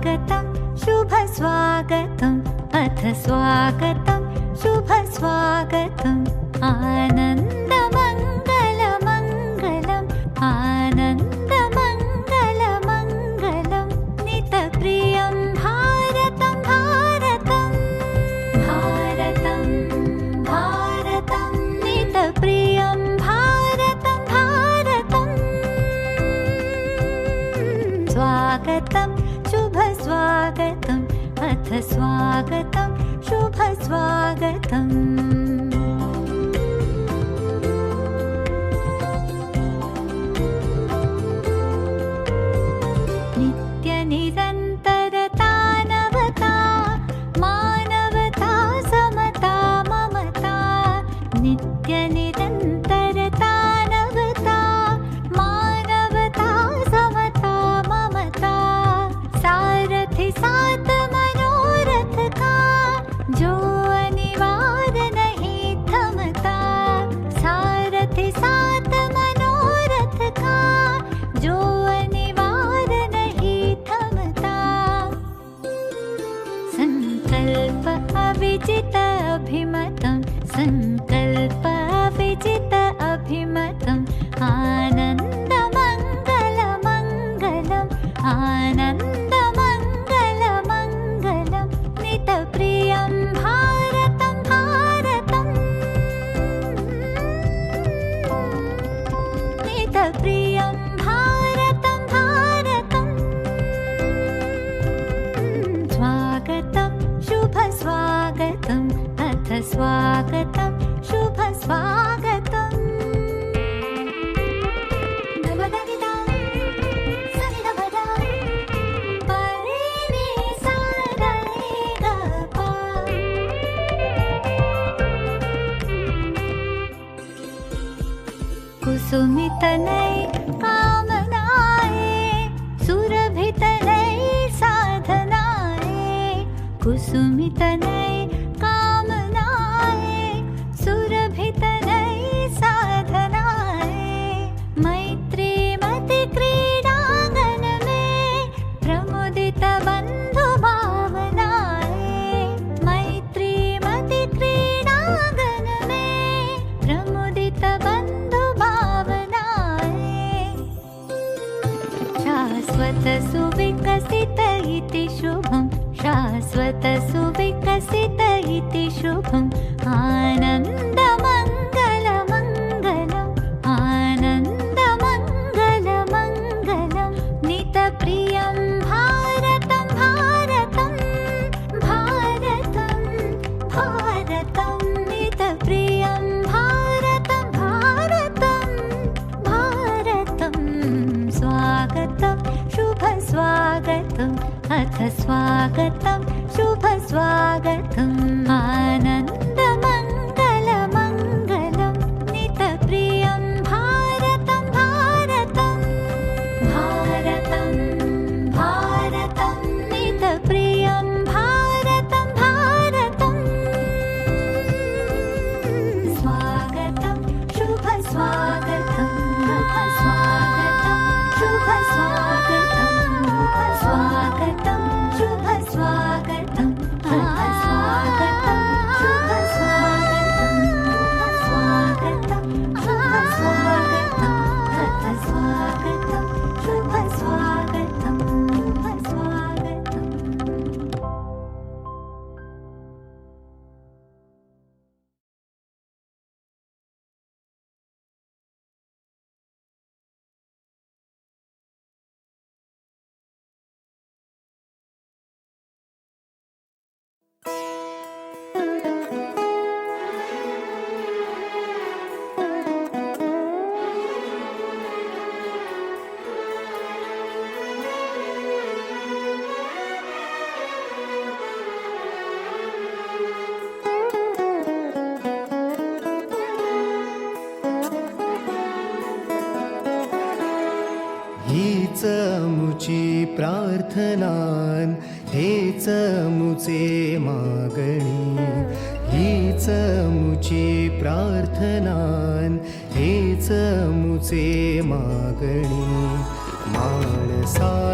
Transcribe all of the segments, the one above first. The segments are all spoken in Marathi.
स्वागतं शुभस्वागतम्। अथ स्वागतं शुभस्वागतम्। आनन्दमङ्गलमङ्गलम्। आनन्दमङ्गलमङ्गलं नितप्रियं भारतं भारतम् भारतं भारतं। नितप्रियं भारतं भारतम् स्वागतम्। स्वागतम्। अथ स्वागतं शुभस्वागतम्। ल्प विजित अभिमत नै काना सुरी त न स्वागतम्। अथ स्वागतं शुभस्वागतम् आनन्द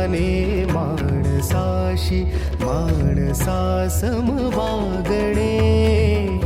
मने माणसाशी माणसासम वागणे.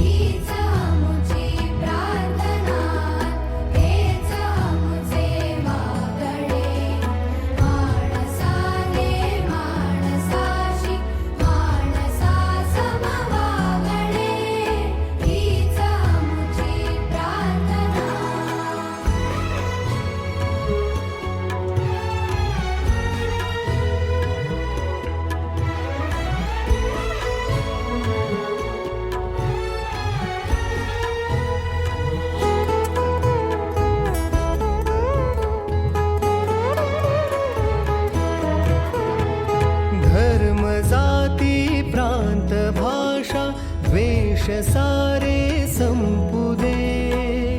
सारे संपू दे।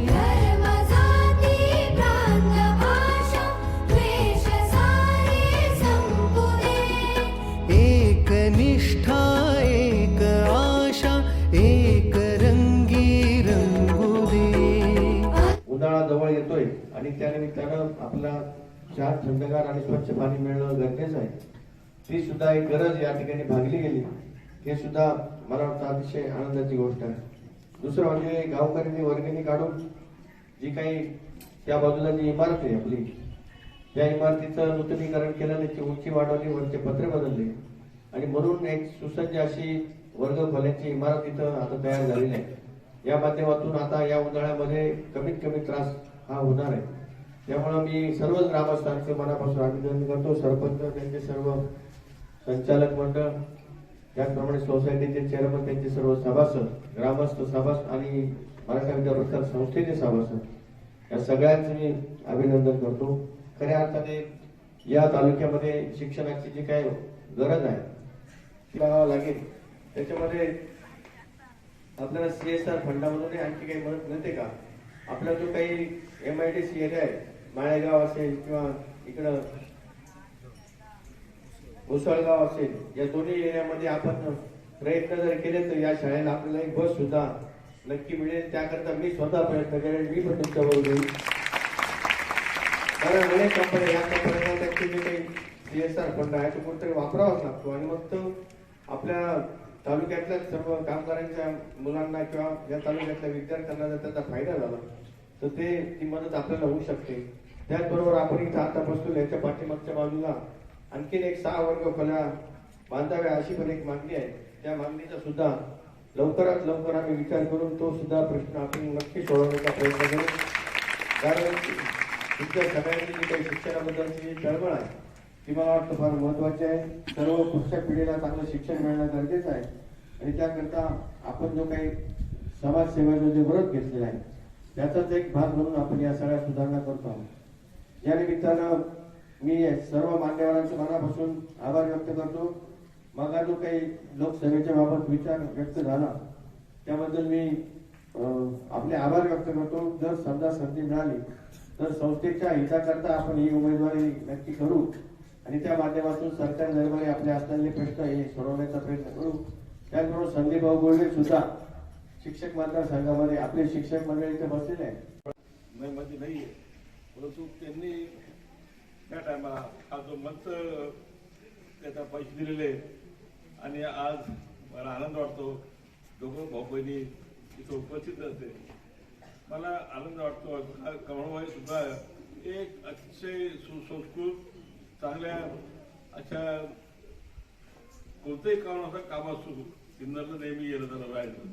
धर्म जाती प्रांत भाषा द्वेष सारे संपू दे। एक आशा एक रंगी रंगू दे। उन्हाळा जवळ येतोय आणि त्यानिमित्तानं आपला चार थंडगार आणि स्वच्छ पाणी मिळणं गरजेचं आहे. ती सुद्धा एक गरज या ठिकाणी भागली गेली. हे सुद्धा मला वाटतं अतिशय आनंदाची गोष्ट आहे. दुसरं म्हणजे गावकऱ्यांनी वर्गणी काढून जी काही त्या बाजूला जी इमारत आहे आपली त्या इमारतीचं नूतनीकरण केलं त्याची उंची वाढवली वरचे पत्रे बदलले. आणि म्हणून एक सुसज्ज अशी वर्ग खोल्यांची इमारत इथं आता तयार झालेली आहे. या माध्यमातून आता या उन्हाळ्यामध्ये कमीत कमी त्रास हा होणार आहे. त्यामुळं मी सर्वच ग्रामस्थांचे मनापासून अभिनंदन करतो. सरपंच त्यांचे सर्व संचालक मंडळ त्याचप्रमाणे सोसायटीचे चेअरमन त्यांचे सर्व सभासद ग्रामस्थ सभासद आणि मराठा विद्यापीठ संस्थेचे सभासद या सगळ्यांचं मी अभिनंदन करतो. खऱ्या अर्थाने या तालुक्यामध्ये शिक्षणाची जी काय गरज आहे ती बघावं लागेल. त्याच्यामध्ये आपल्याला सी एस आर फंडामधून आणखी काही मदत मिळते का? आपला जो काही M I D C area आहे माळेगाव असेल किंवा इकडं मुसळगाव असेल या दोन्ही एरियामध्ये आपण प्रयत्न जर केले तर या शाळेला आपल्याला एक बस सुद्धा नक्की मिळेल. त्याकरता मी स्वतः प्रयत्न करेन मी पण तुमच्याबरोबर येईल. कारण अनेक कंपन्या या कंपन्यांना त्यांचे जे काही सीएसआर फंड आहे तो कोणतरी वापरावाच लागतो. आणि मग तो आपल्या तालुक्यातल्या सर्व कामगारांच्या मुलांना किंवा या तालुक्यातल्या विद्यार्थ्यांना जर त्याचा फायदा झाला तर ते ती मदत आपल्याला होऊ शकते. त्याचबरोबर आपण इथं आता बसतो याच्या पाठीमागच्या बाजूला आणखीन एक सहा वर्ग खोल्या बांधाव्या अशी पण एक मागणी आहे. त्या मागणीचा सुद्धा लवकरात लवकर आम्ही विचार करून तो सुद्धा प्रश्न आपण नक्की सोडवण्याचा प्रयत्न करू. कारण तुमच्या सगळ्यांची जी काही शिक्षणाबद्दलची जी चळवळ आहे ती मला वाटतं फार महत्वाची आहे. सर्व पुढच्या पिढीला चांगलं शिक्षण मिळणं गरजेचं आहे. आणि त्याकरता आपण जो काही समाजसेवेचा जे व्रत घेतलेला आहे त्याचाच एक भाग म्हणून आपण या सगळ्या सुधारणा करतो आहोत. या निमित्तानं मी सर्व मान्यवरांचे मनापासून आभार व्यक्त करतो. मग जो काही लोकसेवेच्या बाबत विचार व्यक्त झाला त्याबद्दल मी आपले आभार व्यक्त करतो. जर समजा संधी मिळाली तर संस्थेच्या हिताकरता आपण ही उमेदवारी नक्की करू आणि त्या माध्यमातून सरकार दरबारी आपले असलेले प्रश्न हे सोडवण्याचा प्रयत्न करू. त्याचबरोबर संदीप भाऊ सुद्धा शिक्षक मतदारसंघामध्ये आपले शिक्षक मंडळी इथे बसलेले आहे नाही म्हणजे परंतु त्यांनी त्या टायमाला हा जो मंच त्याचा पैसे दिलेले आणि आज मला आनंद वाटतो दोघं भाऊ बहिणी इथं उपस्थित असते. मला आनंद वाटतो कमळबाई सुद्धा एक अतिशय सुसंस्कृत चांगल्या अशा कोणतंही काम असं काम असू किन्नरला नेहमी येणं झालं राहायचं.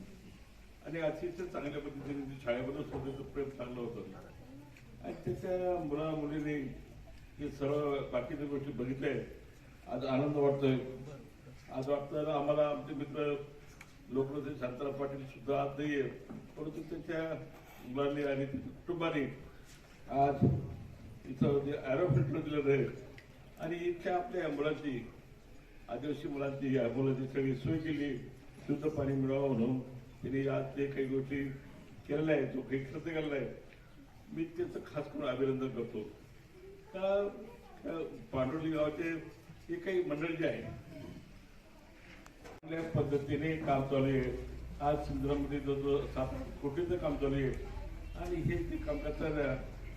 आणि अतिशय चांगल्या पद्धतीने शाळेमध्ये सोडण्याचं प्रेम चांगलं होतं. आणि त्याच्या मुला मुलीने हे सर्व बाकीच्या गोष्टी बघितल्या आहेत. आज आनंद वाटतोय. आज वाटतं आम्हाला आमचे मित्र लोकनेते शांताराम पाटील सुद्धा आज नाही आहेत. परंतु त्याच्या मुलांनी आणि कुटुंबाने आज इथं जे ॲरोफिल्टर दिलेलं आहे. आणि इथल्या आपल्या या मुलांची आदिवासी मुलांची या मुलांची सगळी सोय केली. शुद्ध पाणी मिळावं म्हणून त्यांनी आज जे काही गोष्टी केलेल्या आहेत जो काही खर्च केलेला आहे मी त्याचं खास करून अभिनंदन करतो. त्या पांडुर्ली गावाचे जे काही मंडळ जे आहे चांगल्या पद्धतीने काम चालू आहे. आज सिंधुरामध्ये जवळजवळ सात कोटीचं काम चालू आहे. आणि हे जे काम करताना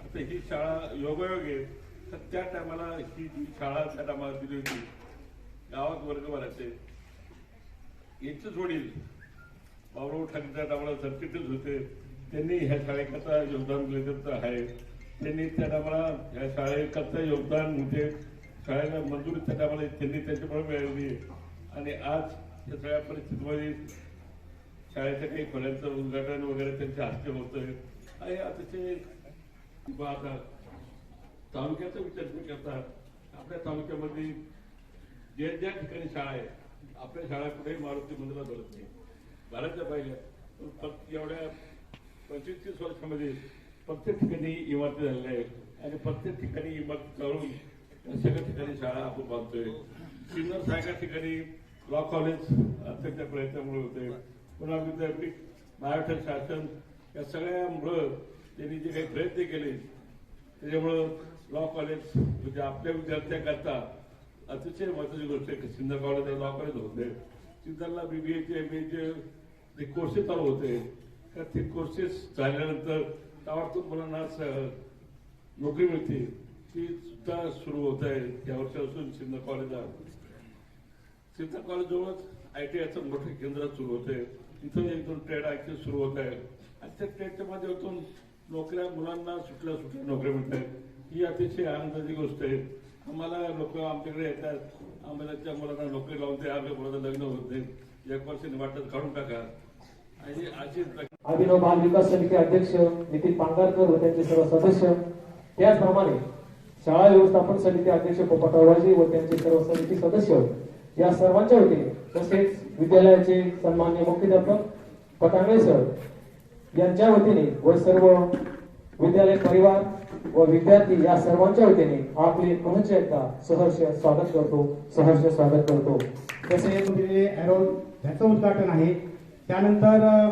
आता ही शाळा योगायोग आहे तर त्या टायमाला ही जी शाळा त्या टायमाला दिली होती गावात वर्ग भरायचे. याच वडील बाबराव ठाकरेच्या टायमाला सर्किटच होते. त्यांनी ह्या शाळेकरता योगदान दिलं आहे. त्यांनी त्या टायमाला या शाळेकरता योगदान म्हणजे शाळेला मंजुरी त्या टायमाला त्यांनी त्याच्यामुळे मिळवली आणि आज या सगळ्या परिस्थितीमध्ये शाळेच्या काही खोल्यांचं उद्घाटन वगैरे त्यांच्या हस्ते होतंय. आणि अतिशय आता तालुक्याचा विचार तुम्ही करता. आपल्या तालुक्यामध्ये जे ज्या ठिकाणी शाळा आहे आपल्या शाळा कुठेही मारुती मंदिरात बोलत नाही. भरायच्या पाहिजे पण एवढ्या पंचवीस तीस वर्षामध्ये प्रत्येक ठिकाणी इमारती झालेल्या आहेत. आणि प्रत्येक ठिकाणी इमारती चालून सगळ्या ठिकाणी शाळा आपण बांधतोय. सिन्नर सारख्या ठिकाणी लॉ कॉलेज अत्यंत प्रयत्नामुळे होते पुन्हा विद्यापीठ महाराष्ट्र शासन या सगळ्यामुळं त्यांनी जे काही प्रयत्न केले त्याच्यामुळं लॉ कॉलेज म्हणजे आपल्या विद्यार्थ्यांकरता अतिशय महत्वाची गोष्ट आहे की सिन्नर कॉलेज लॉ कॉलेज होते सिन्नरला बीबीएचे एम एचे जे कोर्सेस चालू होते त्या ते कोर्सेस झाल्यानंतर ताबडतोब मुलांना नोकरी मिळते. ती सुद्धा सुरू होत आहे. या वर्षापासून सिन्नर कॉलेज सिन्नर कॉलेजजवळच आय टी आयचं मोठं केंद्र सुरू होते तिथं एक दोन ट्रेड आय सुरू होत आहे. आणि त्या ट्रेडच्या माध्यमातून नोकऱ्या मुलांना सुटल्या सुटल्या नोकऱ्या मिळत आहेत. ही अतिशय आनंदाची गोष्ट आहे. आम्हाला लोक आमच्याकडे येतात. आम्हाला त्या मुलांना नोकरी लावून द्या. आपल्या मुलांना लग्न होत नाही. एक वर्षाने वाटत काढून टाका. आणि अशी अभिनव बाल विकास समिती अध्यक्ष नितीन पांगारकर व त्यांचे सर्व सदस्य. त्याचप्रमाणे शाळा व्यवस्थापन समिती अध्यक्ष पोपटरावजी व त्यांचे सर्व समिती सदस्य. या सर्वांच्या वतीने तसेच विद्यालयाचे सन्मान्य मुख्याध्यापक पटांगळे सर यांच्या वतीने व सर्व विद्यालय परिवार व विद्यार्थी या सर्वांच्या वतीने आपले पुनश्च एकदा सहर्ष स्वागत करतो. सहर्ष स्वागत करतो. तसेच ह्याचं उद्घाटन आहे. त्यानंतर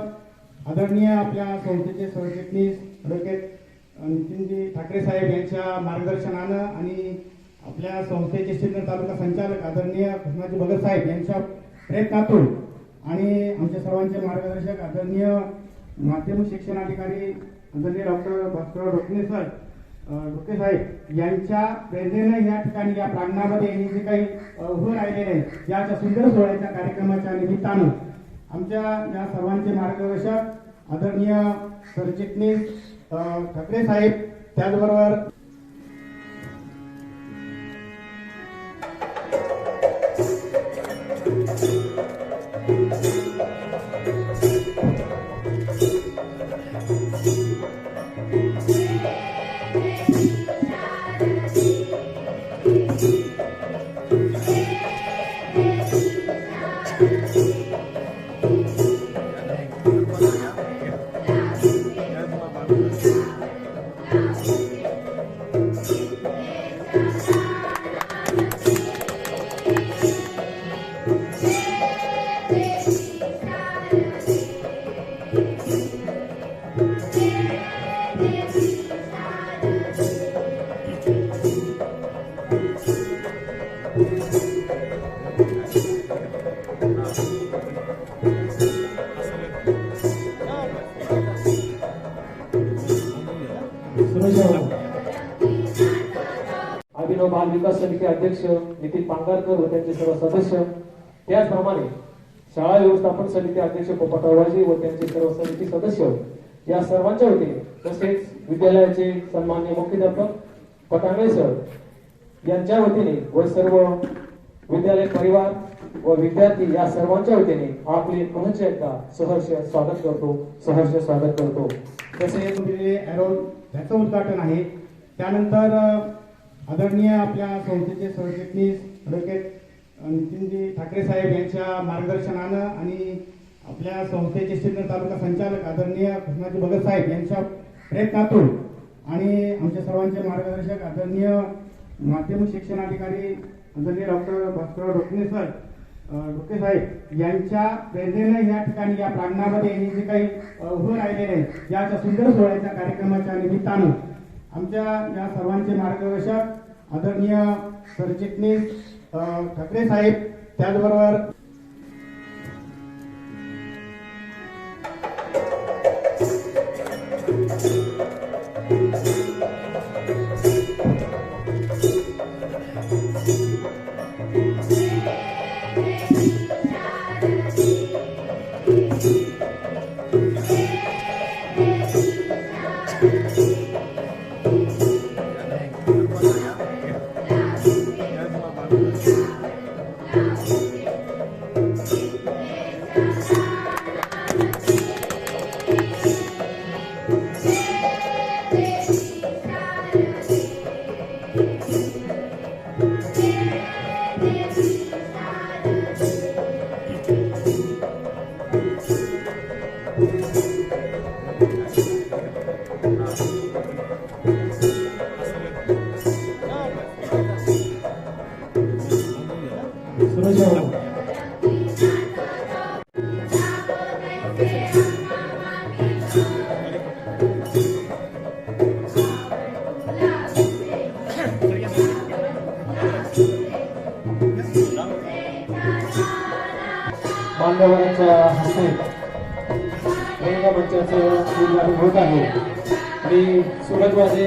आदरणीय आपल्या संस्थेचे सरचिटणीस ॲडव्होकेट नितीनजी ठाकरे साहेब यांच्या मार्गदर्शनानं आणि आपल्या संस्थेचे सिन्नर तालुका संचालक आदरणीय कृष्णाजी भगत साहेब यांच्या प्रयत्नातून आणि आमच्या सर्वांचे मार्गदर्शक आदरणीय माध्यमिक शिक्षणाधिकारी आदरणीय डॉक्टर भास्कर डोकणे सर अ, डोके साहेब यांच्या प्रेरणेने या ठिकाणी या प्रांगणामध्ये हे जे काही उभं राहिलेले आहे याच्या सुंदर सोहळ्याच्या कार्यक्रमाच्या निमित्तानं आमच्या या सर्वांचे मार्गदर्शक आदरणीय सरचिटणीस ठाकरे साहेब त्याचबरोबर समितीचे अध्यक्ष नितीन पांगारकर व त्यांचे सर्व सदस्य. त्याचप्रमाणे शाळा व्यवस्थापन समिती अध्यक्ष पोपटरावजी व त्यांचे सर्व समिती सदस्य या सर्वांच्या वतीने तसेच विद्यालयाचे सन्मान्य मुख्याध्यापक पटांगळे सर यांच्या वतीने व सर्व विद्यालय परिवार व विद्यार्थी या सर्वांच्या वतीने आपले पुनश्च एकदा सहर्ष स्वागत करतो सहर्ष स्वागत करतो. तसे ह्याचं उद्घाटन आहे त्यानंतर आदरणीय आपल्या संस्थेचे सरचिटणीस ॲडव्होकेट नितीनजी ठाकरे साहेब यांच्या मार्गदर्शनानं आणि आपल्या संस्थेचे सिन्नर तालुका संचालक आदरणीय कृष्णाजी भगत साहेब यांच्या प्रयत्नातून आणि आमच्या सर्वांचे मार्गदर्शक आदरणीय माध्यमिक शिक्षणाधिकारी आदरणीय डॉक्टर भास्कर डोकणे सर डोके साहेब यांच्या प्रेरणेने या ठिकाणी या प्रांगणामध्ये हे जे काही उभं राहिलेले आहे याच्या सुंदर सोहळ्याच्या कार्यक्रमाच्या निमित्तानं आमच्या या सर्वांचे मार्गदर्शक आदरणीय सरचिटणीस ठाकरे साहेब त्याचबरोबर मान्यवरांच्या हस्ते महिला मंचाचं होत आहे. आणि सूरजवाजे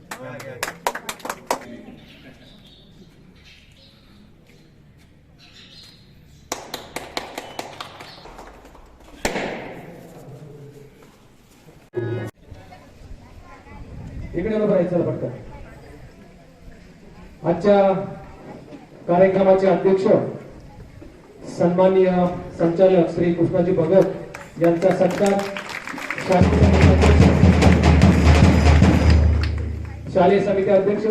इकडे उभं राहायचं पटकन. आजच्या कार्यक्रमाचे अध्यक्ष सन्माननीय संचालक श्री कृष्णाजी भगत यांचा सत्कार शालेय समिती अध्यक्ष-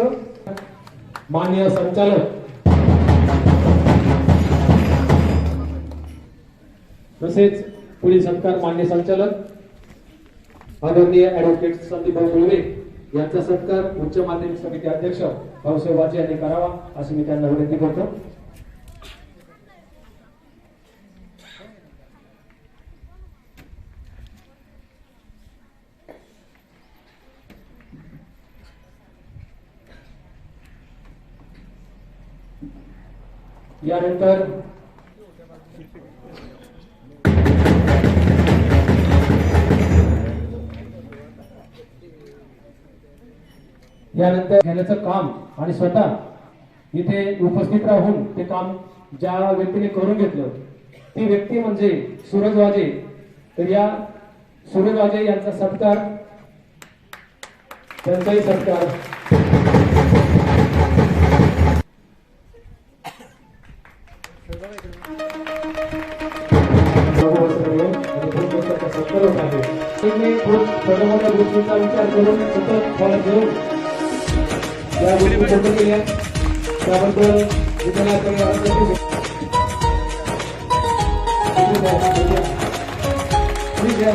मान्य संचालक तसेच पुढील सत्कार मान्य संचालक आदरणीय ऍडव्होकेट संदीप भाऊ मुळवे यांचा सत्कार उच्च माध्यमिक समिती अध्यक्ष भाऊसाहेब वाजे यांनी करावा अशी मी त्यांना विनंती करतो. यानंतर यानंतर घेण्याचं काम आणि स्वतः इथे उपस्थित राहून ते काम ज्या व्यक्तीने करून घेतलं ती व्यक्ती म्हणजे सूरज वाजे. तर या सूरज वाजे यांचा सत्कार त्यांचाही सत्कार. सत्कार होत आहे. त्यांनी खूप विचार करून सतत मला घेऊन या गोष्टी पूर्ण केल्या त्याबद्दल मी त्यांना धन्यवाद देतो. Please या.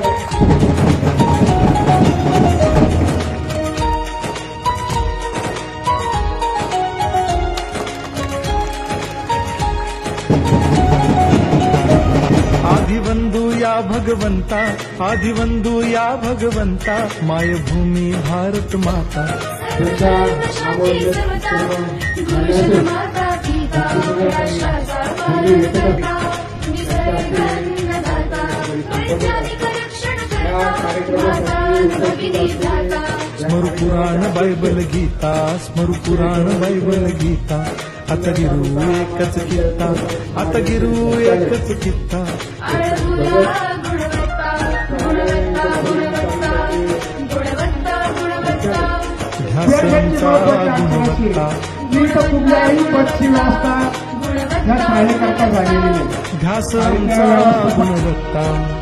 आदिवंदू या भगवंता आदिवंदू या भगवंता मायभूमी भारत माता त्यांच्या नावावर सर्व मान्यवर स्मरु पुराण बायबल गीता स्मरु पुराण बायबल गीता. आता गिरू एकच कित्ता आता गिरू एकच कित्ता. गुणवत्ता. कुठल्याही वाचता या शाळेकरता झालेली नाही. ध्यासांचा गुणवत्ता.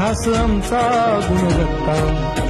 ध्यास आमचा गुणवत्ता.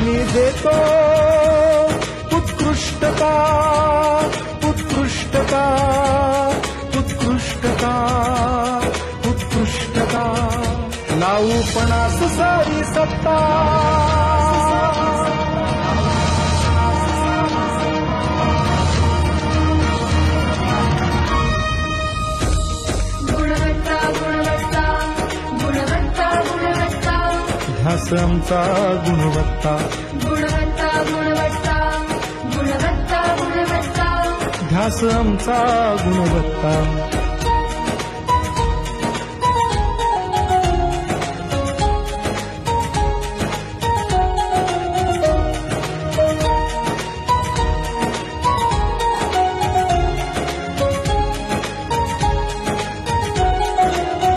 आम्ही देतो. उत्कृष्टता उत्कृष्टता उत्कृष्टता उत्कृष्टता. लावू पणास सारी सत्ता. आमचा गुणवत्ता. गुणवत्ता गुणवत्ता गुणवत्ता गुणवत्ता. ध्यास आमचा गुणवत्ता.